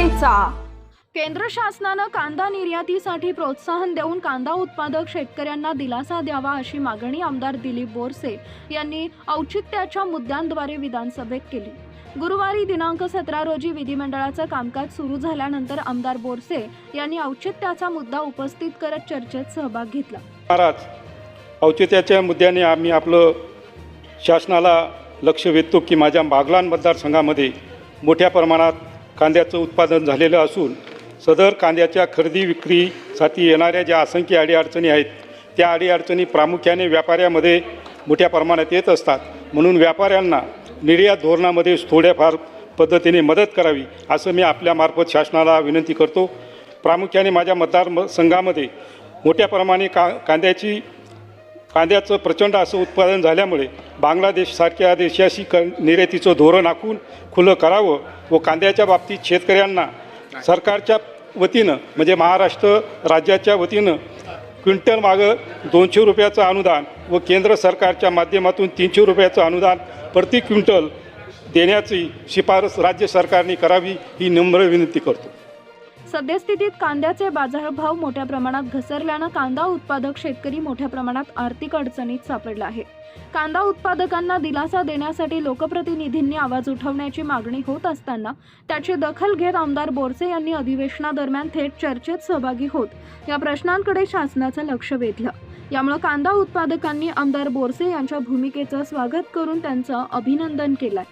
चर्चा केंद्र शासनानं कांदा निर्यातीसाठी प्रोत्साहन देऊन कांदा उत्पादक शेतकऱ्यांना दिलासा द्यावा अशी मागणी आमदार दिलीप बोरसे यांनी औचित्याच्या मुद्द्यांद्वारे विधानसभेत केली. गुरुवारी दिनांक सतरा रोजी विधिमंडळाचं कामकाज सुरू झाल्यानंतर आमदार बोरसे यांनी औचित्याचा मुद्दा उपस्थित करत चर्चेत सहभाग घेतला. महाराज औचित्याच्या मुद्द्याने आम्ही आपलं शासनाला लक्ष वेधतो की माझ्या बागलान मतदारसंघामध्ये मोठ्या प्रमाणात कांद्याचं उत्पादन झालेलं असून सदर कांद्याच्या खरेदी विक्रीसाठी येणाऱ्या ज्या असंख्य अडीअडचणी आहेत त्या अडीअडचणी प्रामुख्याने व्यापाऱ्यामध्ये मोठ्या प्रमाणात येत असतात. म्हणून व्यापाऱ्यांना निर्यात धोरणामध्ये थोड्याफार पद्धतीने मदत करावी असं मी आपल्यामार्फत शासनाला विनंती करतो. प्रामुख्याने माझ्या मतदार म- संघामध्ये मोठ्या प्रमाणे का कांद्याची कांद्याचं प्रचंड असं उत्पादन झाल्यामुळे बांगलादेशसारख्या देशाशी क निर्यातीचं धोरण आखून खुलं करावं व कांद्याच्या बाबतीत शेतकऱ्यांना सरकारच्या वतीनं म्हणजे महाराष्ट्र राज्याच्या वतीनं क्विंटल मागं दोनशे रुपयाचं अनुदान व केंद्र सरकारच्या माध्यमातून तीनशे रुपयाचं अनुदान प्रति क्विंटल देण्याची शिफारस राज्य सरकारने करावी ही नम्र विनंती करतो. सद्यस्थितीत कांद्याचे बाजारभाव मोठ्या प्रमाणात घसरल्यानं कांदा उत्पादक शेतकरी मोठ्या प्रमाणात आर्थिक अडचणीत सापडला आहे. कांदा उत्पादकांना दिलासा देण्यासाठी लोकप्रतिनिधींनी आवाज उठवण्याची मागणी होत असताना त्याची दखल घेत आमदार बोरसे यांनी अधिवेशनादरम्यान थेट चर्चेत सहभागी होत या प्रश्नांकडे शासनाचं लक्ष वेधलं. यामुळे कांदा उत्पादकांनी आमदार बोरसे यांच्या भूमिकेचं स्वागत करून त्यांचं अभिनंदन केलं